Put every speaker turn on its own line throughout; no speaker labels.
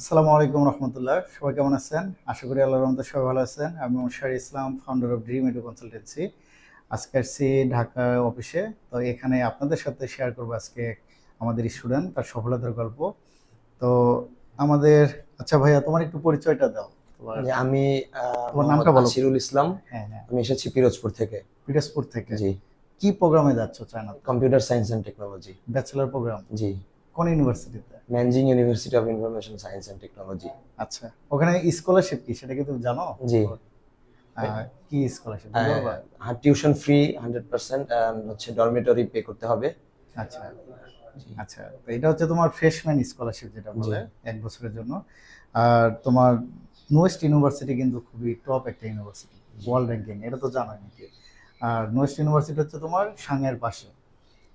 আসসালামু আলাইকুম রহমতুল্লাহ। সবাই কেমন আছেন? আশা করি আল্লাহর রহমতে সবাই ভালো আছেন। আমি Moshar Islam founder of dream edu consultancy আজকে আসছি ঢাকা অফিসে তো এখানে আপনাদের সাথে শেয়ার করব আজকে আমাদের স্টুডেন্ট তার সফলতার গল্প। তো আমাদের আচ্ছা ভাইয়া তোমার একটু পরিচয়টা দাও।
আমি
তোমার নামটা বলো।
আসিরুল ইসলাম।
হ্যাঁ হ্যাঁ।
আমি এসেছি পিরোজপুর থেকে।
পিরোজপুর থেকে।
জি।
কি প্রোগ্রামে যাচ্ছ China?
Computer science and technology
bachelor program
জি।
কোন ইউনিভার্সিটিতে
Nanjing university of information science and technology
আচ্ছা ওখানে স্কলারশিপ কি? সেটা কি তুমি জানো?
জি।
কি scholarship
tuition free hundred percent হচ্ছে ডরমেটরি পে করতে হবে।
আচ্ছা। আচ্ছা তো এটা হচ্ছে তোমার ফ্রেশম্যান স্কলারশিপ যেটা বলে এক বছরের জন্য। আর তোমার নোয়েস্ট ইউনিভার্সিটি কিন্তু খুবই টপ একটা ইউনিভার্সিটি ওয়ার্ল্ড র্যাঙ্কিং এটা তো জানোই নাকি? আর নোয়েস্ট ইউনিভার্সিটি হচ্ছে তোমার সাংয়ের পাশে।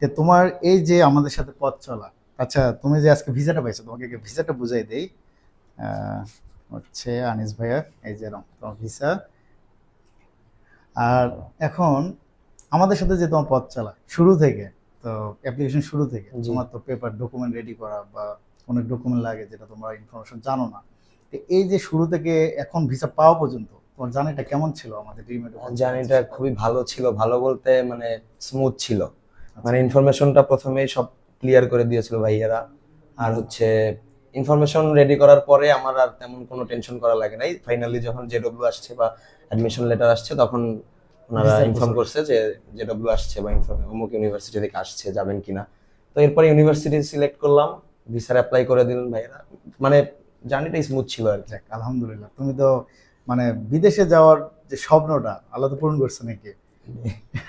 তো তোমার এই যে আমাদের সাথে পথ চলা আচ্ছা তুমি যে আজকে ভিসাটা পাইছো তোমাকে ভিসাটা বুঝাই দেই। হচ্ছে আনিস ভাইয়া এই যে তোমার ভিসা আর এখন আমাদের সাথে যে তোমার পথ চালা শুরু থেকে তো অ্যাপ্লিকেশন শুরু থেকে। তোমার তো পেপার ডকুমেন্ট রেডি করা বা অনেক ডকুমেন্ট লাগে যেটা তোমরা ইনফরমেশন জানো না। তো এই যে শুরু থেকে এখন ভিসা পাওয়া পর্যন্ত তোমার জার্নিটা কেমন ছিল আমাদের ডিমেট
জার্নিটা খুবই ভালো ছিল ভালো বলতে মানে স্মুথ ছিল। মানে ইনফরমেশনটা প্রথমেই সব ক্লিয়ার করে দিয়েছিল ভাইয়ারা। আর হচ্ছে ইনফরমেশন রেডি করার পরে আমার আর তেমন কোনো টেনশন করা লাগে নাই। ফাইনালি যখন জেডব্লিউ আসছে বা অ্যাডমিশন লেটার আসছে তখন ওনারা ইনফর্ম করছে যে জেডব্লিউ আসছে বা ইনফর্ম অমুক ইউনিভার্সিটি থেকে আসছে যাবেন কিনা। তো এরপরে ইউনিভার্সিটি সিলেক্ট করলাম ভিসার অ্যাপ্লাই করে দিলেন ভাইয়েরা। মানে জার্নিটাই স্মুথ ছিল আর কি।
আলহামদুলিল্লাহ। তুমি তো মানে বিদেশে যাওয়ার যে স্বপ্নটা আল্লাহ তো পূরণ করছে নাকি?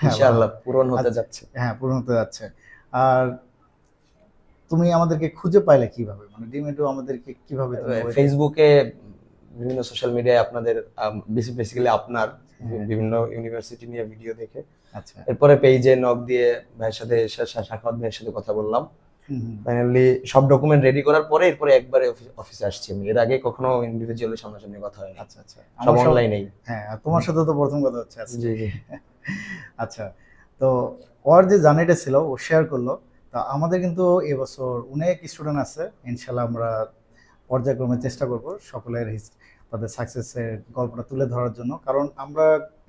ইনশাআল্লাহ পূরণ হতে
আচ্ছা।
যাচ্ছে।
হ্যাঁ পূরণ হতে যাচ্ছে। আর তুমি আমাদেরকে খুঁজে পাইলে কীভাবে? মানে ডিমেটো আমাদেরকে কীভাবে
ফেসবুকে বিভিন্ন সোশ্যাল মিডিয়ায় আপনাদের বেসিক্যালি আপনার
হ্যাঁ।
বিভিন্ন ইউনিভার্সিটি নিয়ে ভিডিও দেখে।
আচ্ছা।
এরপরে পেজে নক দিয়ে ভাইয়ের সাথে সা- সা- ভাইয়ের সাথে কথা বললাম। ফাইনালি সব ডকুমেন্ট রেডি করার পরে এরপরে একবারে অফি- অফিসে আসছি আমি। এর আগে কখনো ইন্ডিভিজুয়ালি সামনাসামনি কথা হয়
আচ্ছা আচ্ছা।
সব অনলাইনেই
হ্যাঁ তোমার সাথে তো প্রথম কথা হচ্ছে।
জি জি।
আচ্ছা তো ওর যে জার্নিটা ছিল ও শেয়ার করল। আমাদের কিন্তু এবছর অনেক স্টুডেন্ট আছে। ইনশাল্লাহ আমরা পর্যায়ক্রমে চেষ্টা করব সকলের তাদের সাকসেসের গল্পটা তুলে ধরার জন্য। কারণ আমরা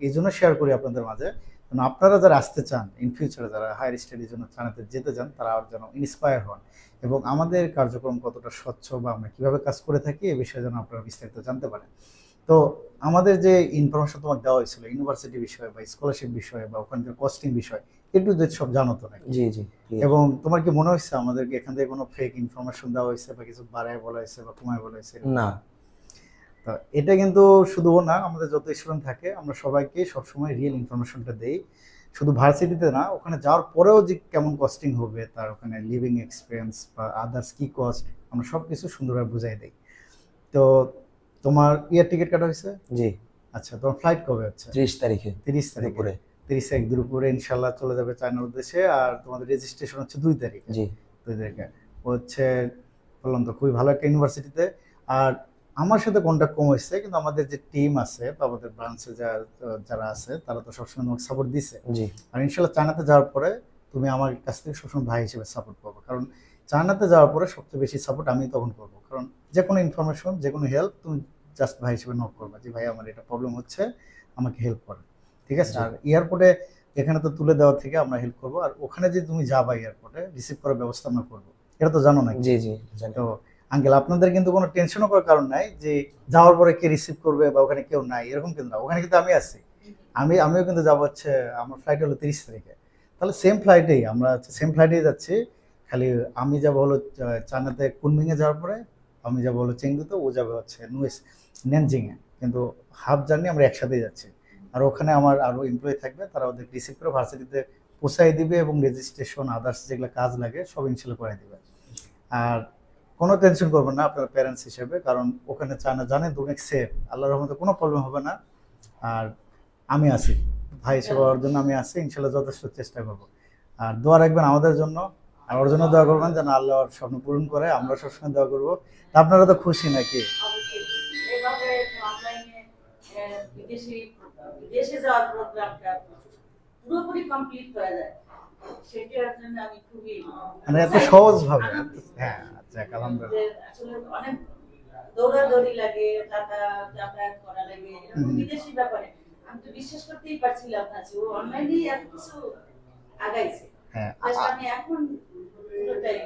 এই জন্য শেয়ার করি আপনাদের মাঝে। কারণ আপনারা যারা আসতে চান ইন ফিউচারে যারা হায়ার স্টাডির জন্য চানাতে যেতে চান, তারা আর যেন ইন্সপায়ার হন। এবং আমাদের কার্যক্রম কতটা স্বচ্ছ বা আমরা কীভাবে কাজ করে থাকি, এ বিষয়ে যেন আপনারা বিস্তারিত জানতে পারেন। তো আমাদের যে ইনফরমেশন তোমার দেওয়া হয়েছিল ইউনিভার্সিটি বিষয়ে বা স্কলারশিপ বিষয়ে বা ওখানকার কস্টিং বিষয় একটু সব জানো তো নাকি?
জি জি
এবং তোমার কি মনে হয়েছে আমাদেরকে এখান থেকে কোনো ফেক ইনফরমেশন দেওয়া হয়েছে বা কিছু বাড়ায় বলা হয়েছে বা কমায় বলা হয়েছে?
না।
তো এটা কিন্তু শুধু না আমাদের যত স্টুডেন্ট থাকে আমরা সবাইকে সবসময় রিয়েল ইনফরমেশনটা দেই। শুধু ভার্সিটিতে না ওখানে যাওয়ার পরেও যে কেমন কস্টিং হবে তার ওখানে লিভিং এক্সপিরিয়েন্স বা আদার্স কি কস্ট আমরা সব কিছু সুন্দরভাবে বুঝাই দিই। তো তোমার ইয়ার টিকিট কাটা হয়েছে?
জি।
আচ্ছা তোমার ফ্লাইট কবে হচ্ছে?
ত্রিশ তারিখে
তিরিশ তারিখে। তিরিশ তারিখ দুপুরে ইনশাল্লাহ চলে যাবে চায়নার উদ্দেশ্যে। আর তোমাদের রেজিস্ট্রেশন হচ্ছে দুই তারিখে।
জি।
দুই তারিখে। হচ্ছে বললাম তো খুবই ভালো একটা ইউনিভার্সিটিতে আর আমার সাথে কন্ট্যাক্ট কম হয়েছে কিন্তু আমাদের যে টিম আছে বা আমাদের ব্রাঞ্চে যারা আছে তারা তো সবসময় তোমাকে সাপোর্ট দিছে। আর ইনশাল্লাহ চায়নাতে যাওয়ার পরে তুমি আমার কাছ থেকে সবসময় ভাই হিসেবে সাপোর্ট পাবো। কারণ চায়নাতে যাওয়ার পরে সবচেয়ে বেশি সাপোর্ট আমি তখন করব। কারণ যে কোনো ইনফরমেশন যে কোনো হেল্প তুমি জাস্ট ভাই হিসেবে নক করবা যে ভাই আমার এটা প্রবলেম হচ্ছে আমাকে হেল্প করে। ঠিক আছে? আর এয়ারপোর্টে এখানে তো তুলে দেওয়া থেকে আমরা হেল্প করব। আর ওখানে যে তুমি যাবা এয়ারপোর্টে রিসিভ করার ব্যবস্থা আমরা করব। এটা তো জানো না
জি জি।
তো আঙ্কেল আপনাদের কিন্তু কোনো টেনশনও করার কারণ নাই যে যাওয়ার পরে কে রিসিভ করবে বা ওখানে কেউ নাই এরকম কিন্তু না। ওখানে কিন্তু আমি আছি। আমি আমিও কিন্তু যাব হচ্ছে আমার ফ্লাইট হলো তিরিশ তারিখে। তাহলে সেম ফ্লাইটেই আমরা সেম ফ্লাইটেই যাচ্ছি। খালি আমি যাব হলো চায়নাতে কুনমিংয়ে যাওয়ার পরে আমি যাব হলো চেংদুতে ও যাবে হচ্ছে নুয়েস নেনজিংয়ে। কিন্তু হাফ জার্নি আমরা একসাথেই যাচ্ছি। আর ওখানে আমার আরও এমপ্লয়ি থাকবে, তারা ওদের রিসিভ করে ভার্সিটিতে পৌঁছাই দিবে এবং রেজিস্ট্রেশন আদার্স যেগুলো কাজ লাগে, সব ইনশাল্লাহ করে দিবে। আর কোনো টেনশন করবেন না আপনার প্যারেন্টস হিসেবে, কারণ ওখানে চায়না জানেন তো অনেক সেফ আল্লাহর রহমতে কোনো প্রবলেম হবে না। আর আমি আছি, ভাই হিসেবে হওয়ার জন্য আমি আছি, ইনশাল্লাহ যথেষ্ট চেষ্টা করব। আর দোয়া রাখবেন আমাদের জন্য, আর ওর জন্য দোয়া করবেন যেন আল্লাহ ওর স্বপ্ন পূরণ করে, আমরা সবসময় দোয়া করব। আপনারা তো খুশি নাকি?
অনলাইনে বিদেশে যাওয়ার প্রোগ্রামটা পুরোপুরি কমপ্লিট করা যায়। সেটার জন্য আমি খুবই
মানে এত সহজ ভাবে হ্যাঁ আলহামদুলিল্লাহ।
আসলে অনেক দৌড়াদৌড়ি লাগে টাকা যাতায়াত করা লাগে বিদেশি ব্যাপারে। আমি তো বিশ্বাস করতেই পারছিলাম না যে ও অনলাইনেই এত কিছু আগাইছে।
হ্যাঁ
আমি এখন পুরোটাই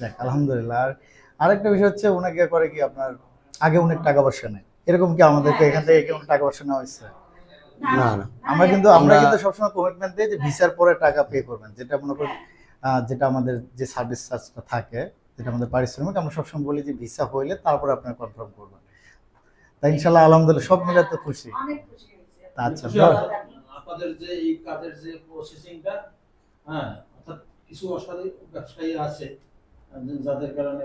যাক আলহামদুলিল্লাহ। আর আরেকটা বিষয় হচ্ছে ওনাকে করে কি আপনার আগে অনেক টাকা পয়সা নেয়? এরকম কি আমাদেরকে
হ্যাঁ,
এখান থেকে টাকা পয়সা নেওয়া হয়েছে?
না, না।
আমরা কিন্তু আমরা কিন্তু সবসময় কমিটমেন্ট দিই যে ভিসার পরে টাকা পে করবেন। যেটা মনে আহ, যেটা আমাদের যে সার্ভিস চার্জটা থাকে যেটা আমাদের পারিশ্রমিক আমরা সবসময় বলি যে ভিসা হইলে তারপরে আপনারা কনফার্ম করবেন। তাই ইনশাল্লাহ আলহামদুলিল্লাহ সব মিলে তো খুশি।
অনেক খুশি হয়েছে।
আচ্ছা,
আপনাদের- যে এই কাজের যে প্রসেসিংটা হ্যাঁ অর্থাৎ কিছু অসাধু ব্যবসায়ী আছে যাদের কারণে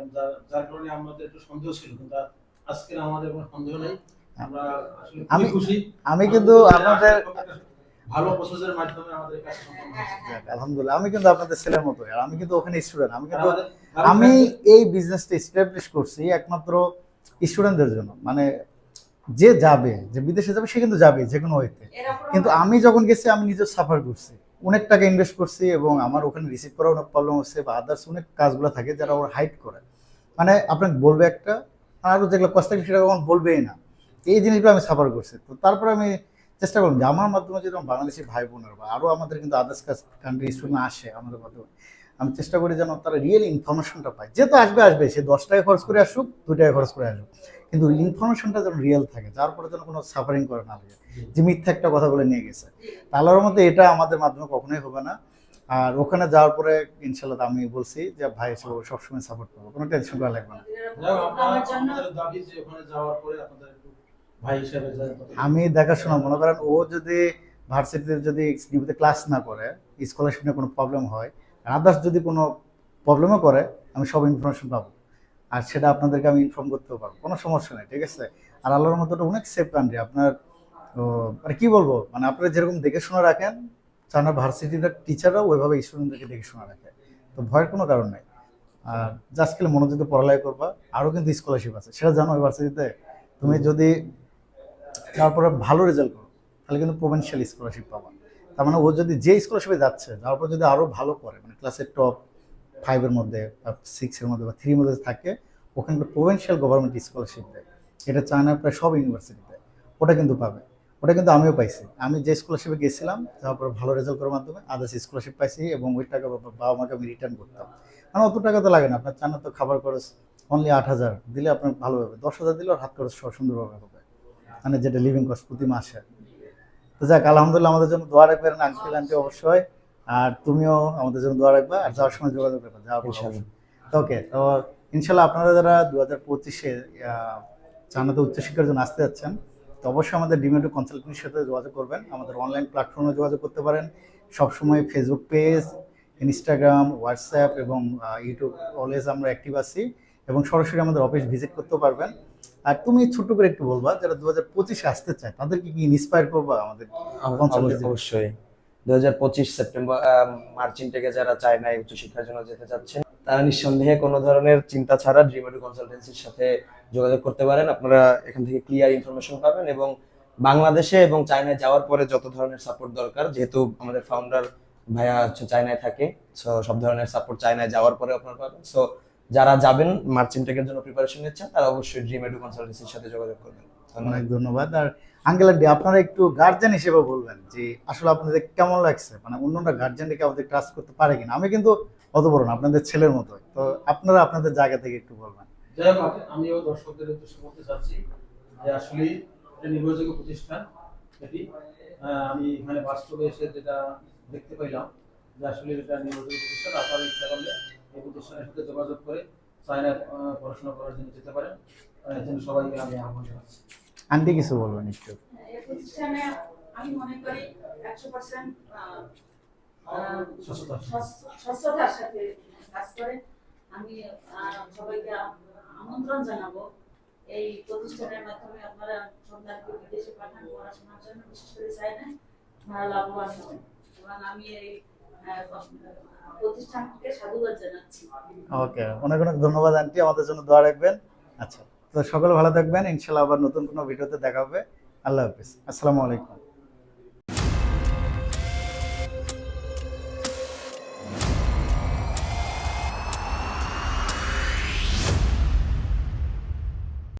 যার কারণে আমাদের একটু সন্দেহ ছিল কিন্তু আজকের আমাদের কোনো সন্দেহ নেই।
আমি-
খুশি।
আমি কিন্তু আপনাদের
ভালো প্রসেসের মাধ্যমে আমাদের কাছে সম্পন্ন হয়েছে।
আলহামদুলিল্লাহ আমি কিন্তু আপনাদের ছেলের মতো আর আমি কিন্তু ওখানে স্টুডেন্ট আমি কিন্তু আমি এই বিজনেসটা এস্টাবলিশ করছি একমাত্র স্টুডেন্টদের জন্য। মানে যে যাবে যে বিদেশে যাবে সে কিন্তু যাবে যে কোনো ওয়েতে কিন্তু আমি যখন গেছি আমি নিজে সাফার করছি। অনেক টাকা ইনভেস্ট করছি এবং আমার ওখানে রিসিভ করা অনেক প্রবলেম হচ্ছে বা আদার্স অনেক কাজগুলো থাকে যারা ওরা হাইড করে। মানে আপনাকে বলবে একটা আরও যেগুলো কষ্ট থাকে সেটা কখন বলবেই না। এই জিনিসগুলো আমি সাফার করছি। তো তারপরে আমি চেষ্টা করলাম যে আমার মাধ্যমে যদি আমার বাংলাদেশি ভাই বোনের বা আরও আমাদের কিন্তু আদার্স কান্ট্রি স্টুডেন্ট আসে আমাদের মাধ্যমে, আমি চেষ্টা করি যেন তারা রিয়েল ইনফরমেশনটা পায়। যেহেতু আসবে আসবে, সে দশ টাকা খরচ করে আসুক দু টাকা খরচ করে আসুক। কিন্তু ইনফরমেশনটা যেন রিয়েল থাকে, যার পরে যেন কোনো সাফারিং করে না লাগে, যে মিথ্যা একটা কথা বলে নিয়ে গেছে। তাহলে মধ্যে এটা আমাদের মাধ্যমে কখনোই হবে না। আর ওখানে যাওয়ার পরে ইনশাল্লাহ আমি বলছি যে ভাই হিসেবে সবসময় সাপোর্ট করব, কোনো টেনশন করা লাগবে না।
ভাই
আমি দেখাশোনা, মনে করেন ও যদি ভার্সিটিতে যদি ডিউতে ক্লাস না করে স্কলারশিপ নিয়ে কোনো প্রবলেম হয় আদার্স যদি কোনো প্রবলেমও করে, আমি সব ইনফরমেশন পাবো। আর সেটা আপনাদেরকে আমি ইনফর্ম করতেও পারব, কোনো সমস্যা নেই, ঠিক আছে? আর আল্লাহর মতো অনেক সেফ কান্ট্রি আপনার মানে কি বলব মানে আপনারা যেরকম দেখে শুনে রাখেন চানা ভার্সিটির টিচাররাও ওইভাবে স্টুডেন্টদেরকে দেখে শুনে রাখে। তো ভয়ের কোনো কারণ নেই। আর জাস্ট খেলে মনোযোগ পড়ালেখা করবা, আরও কিন্তু স্কলারশিপ আছে। সেটা জানো ওই ভার্সিটিতে? তুমি যদি তারপরে ভালো রেজাল্ট করো, তাহলে কিন্তু প্রভিনশিয়াল স্কলারশিপ পাবা। তার মানে ও যদি যে স্কলারশিপে যাচ্ছে তারপর যদি আরও ভালো করে মানে ক্লাসের টপ ফাইভের মধ্যে, বা সিক্সের মধ্যে, বা থ্রির মধ্যে থাকে, ওখানে প্রভিনশিয়াল গভর্নমেন্ট স্কলারশিপ দেয়। এটা চায়না প্রায় সব ইউনিভার্সিটিতে ওটা কিন্তু পাবে। ওটা কিন্তু আমিও পাইছি। আমি যে স্কলারশিপে গেছিলাম তারপর ভালো রেজাল্ট করার মাধ্যমে আদার্স স্কলারশিপ পাইছি এবং ওই টাকা বাবা- মাকে আমি রিটার্ন করতাম। মানে অত টাকা তো লাগে না। আপনার চায়না তো খাবার খরচ অনলি আট হাজার। দিলে আপনার ভালো হবে। দশ হাজার দিলে আর হাত খরচ সুন্দরভাবে হবে। মানে যেটা লিভিং কস্ট প্রতি মাসে। তো যাক আলহামদুলিল্লাহ আমাদের জন্য দোয়া রাখবেন আঙ্কেল আন্টি অবশ্যই। আর তুমিও আমাদের জন্য দোয়া রাখবা আর যাওয়ার সময় যোগাযোগ রাখবা যাওয়ার পর
ইনশাআল্লাহ।
ওকে তো ইনশাল্লাহ আপনারা যারা দু হাজার পঁচিশে চানাতে উচ্চশিক্ষার জন্য আসতে যাচ্ছেন তো অবশ্যই আমাদের ডিমেটো কনসালটেন্টের সাথে যোগাযোগ করবেন। আমাদের অনলাইন প্ল্যাটফর্মে যোগাযোগ করতে পারেন। সবসময় ফেসবুক পেজ ইনস্টাগ্রাম হোয়াটসঅ্যাপ এবং ইউটিউব অলওয়েজ আমরা অ্যাক্টিভ আছি। এবং সরাসরি আমাদের অফিস ভিজিট করতেও পারবেন। আর তুমি ছোট্ট করে একটু বলবা যারা দু হাজার পঁচিশে আসতে চায় তাদেরকে কি ইন্সপায়ার করবা আমাদের
অবশ্যই- দু হাজার পঁচিশ সেপ্টেম্বর আহ, মার্চ থেকে যারা চায়নায় উচ্চশিক্ষার জন্য যেতে চাচ্ছেন তারা নিঃসন্দেহে কোনো ধরনের চিন্তা ছাড়া কনসালটেন্সির সাথে যোগাযোগ করতে পারেন। আপনারা এখান থেকে ক্লিয়ার ইনফরমেশন পাবেন এবং বাংলাদেশে এবং চায়নায় যাওয়ার পরে যত ধরনের সাপোর্ট দরকার যেহেতু আমাদের ফাউন্ডার ভাইয়া হচ্ছে চায়নায় থাকে সো সব ধরনের সাপোর্ট চায়নায় যাওয়ার পরে আপনারা পাবেন। সো যারা যাবেন মার্চ ইনটেকের জন্য প্রিপারেশন নিচ্ছেন তারা অবশ্যই ড্রিম এডু কনসালটেন্সির সাথে যোগাযোগ করবেন। ধন্যবাদ।
অনেক ধন্যবাদ। আর আঙ্কেল আন্টি আপনারা একটু গার্জেন হিসেবে বলবেন যে আসলে আপনাদের কেমন লাগছে? মানে অন্যরা গার্জেনকে আমাদের ট্রাস্ট করতে পারে কিনা? আমি কিন্তু অত বড় না আপনাদের ছেলের মতো। তো আপনারা আপনাদের জায়গা থেকে একটু বলবেন।
যাই হোক আমিও দর্শকদের উদ্দেশ্য করতে চাচ্ছি যে আসলে এটা নির্ভরযোগ্য প্রতিষ্ঠান এটি। আমি এখানে বাস্তবে এসে যেটা দেখতে পাইলাম যে আসলে এটা নির্ভরযোগ্য প্রতিষ্ঠান আপনারা ইচ্ছা করলে এই প্রতিষ্ঠানের সাথে যোগাযোগ করে চায়নায় পড়াশোনা করার জন্য যেতে পারেন। আহ, এর জন্য সবাইকে আমি আহ্বান জানাচ্ছি।
আন্টি কিছু বলবেন একটু?
এই প্রতিষ্ঠানে আমি মনে করি একশো পার্সেন্ট
স্বচ্ছতা
স্বচ্ছতার সাথে। কাজ করে। আমি সবাইকে আমন্ত্রণ জানাব এই প্রতিষ্ঠানের মাধ্যমে আপনারা সন্তানকে বিদেশে পাঠান পড়াশোনার জন্য বিশেষ করে চাই না আপনারা লাভবান হবেন। এবং আমি এই
ওকে, অনেক অনেক ধন্যবাদ আন্টি, আমাদের জন্য দোয়া রাখবেন। আচ্ছা তো সকল ভালো থাকবেন, ইনশাল্লাহ আবার নতুন কোনো ভিডিওতে দেখা হবে। আল্লাহ হাফিজ। আসসালামু আলাইকুম।